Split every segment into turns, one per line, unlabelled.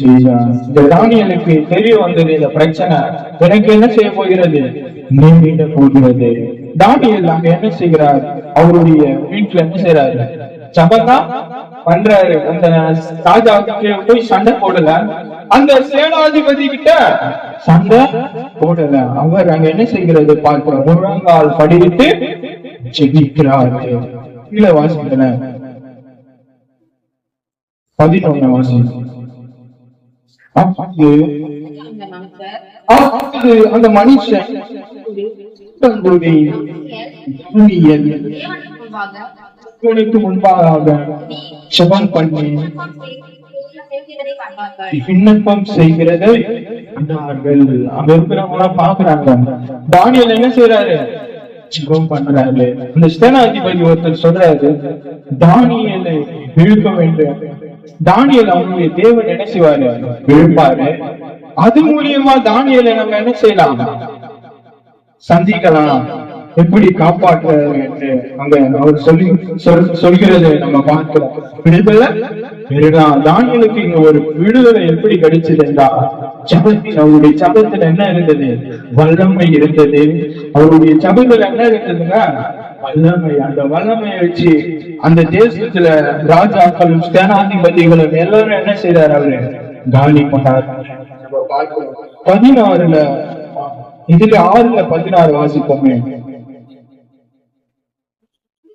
செய்தான். இந்த தானியலுக்கு தெரிய வந்தது இந்த பிரச்சனை. எனக்கு என்ன செய்ய போகிறது? நீ மீண்ட போகிறது. தானியல் அங்க என்ன செய்கிறார்? அவருடைய வீட்டுல என்ன செய்யறாரு சபதா பண்றாரு. அந்த ராஜா போய் சண்டை போடல. அந்த சேனாதிபதி கிட்ட சண்டை போடல. அவர் அங்க என்ன செய்கிறது? பார்க்கிறோம் முழங்கால் படிவிட்டு ஜெபிக்கிறார். கீழே வாசிக்கிறேன். பதினொன்னு வாசிக்கிறேன் அப்போது
அந்த
மனுஷன்
முன்பாக
உனக்கு பண்ணி விண்ணப்பம் செய்கிறதை கண்டார்கள். அங்க இருக்கிறவங்க பாக்குறாங்க தானியல் என்ன செய்யறாரு ஜெபம் பண்றாரு. அந்த சேனாதிபதி ஒருத்தர் சொல்றாரு தானியலை இழுக்க வேண்டும். தானியல் அவனுடைய தேவன் என்ன செய்வாரு? இழுப்பாரு அது மூலியமா தானியலை நம்ம என்ன செய்யலாம்? சந்திக்கலாம். எப்படி காப்பாற்றுறது என்று அங்க அவர் சொல்லி சொல்கிறது நம்ம பார்க்கிறோம். விடுதலை? பெருதான் தானியலுக்கு இங்க ஒரு விடுதலை எப்படி கிடைச்சது என்றால் ஜபத்தில் அவருடைய சபத்துல என்ன இருந்தது? வல்லமை இருந்தது. அவருடைய சபத்துல என்ன இருந்ததுங்க வல்லமை. அந்த வல்லமையை வச்சு அந்த தேசத்துல ராஜாக்களும் சேனாதிபதிகளும் எல்லாரும் என்ன செய்தார் அவரு காலி பண்ணார் பதினாறுல இதுல ஆறுல பதினாறு வாசிப்போமே.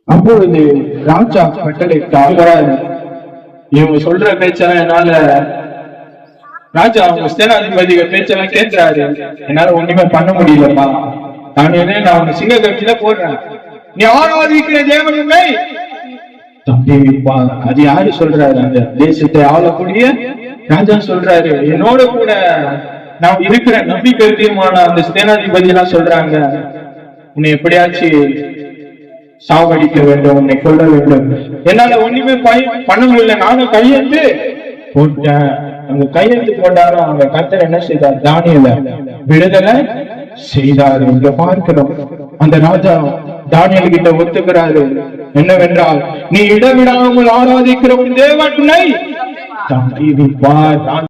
அப்பொழுது ராஜா கட்டளையிட்டார் இவங்க சொல்ற பேச்செல்லாம் என்னால ராஜா அவங்க சேனாதிபதிகள் பேச்செல்லாம் கேட்கிறாரு. என்னால ஒண்ணுமே பண்ண முடியலப்பா நான் என்ன நான் உங்க சிங்க கட்சியில போடுறேன். நீ ஆராதிக்கிற தேவன் இல்லை தம்பி அது யாரு சொல்றாரு? அந்த தேசத்தை ஆளக்கூடிய ராஜா சொல்றாரு. என்னோட கூட நான் இருக்கிற நம்பிக்கை தீர்மான அந்த சேனாதிபதி எல்லாம் சொல்றாங்க உன்னை எப்படியாச்சும் சாவடிக்க வேண்டும் உன்னை கொல்ல வேண்டும். என்னால ஒண்ணுமே பண்ண முடியல நானும் கையெழுத்து போட்டேன். அங்க கையெழுத்து போட்டாலும் அவங்க கத்தர் என்ன செய்தார்? தானியல விடுதலை செய்தார். என்று பார்க்கிறோம் அந்த ராஜா தானியல் கிட்ட ஒத்துக்கிறாரு என்னவென்றால் நீ இடவிடாமல் ஆராதிக்கிற உன் தேவனை தம்பி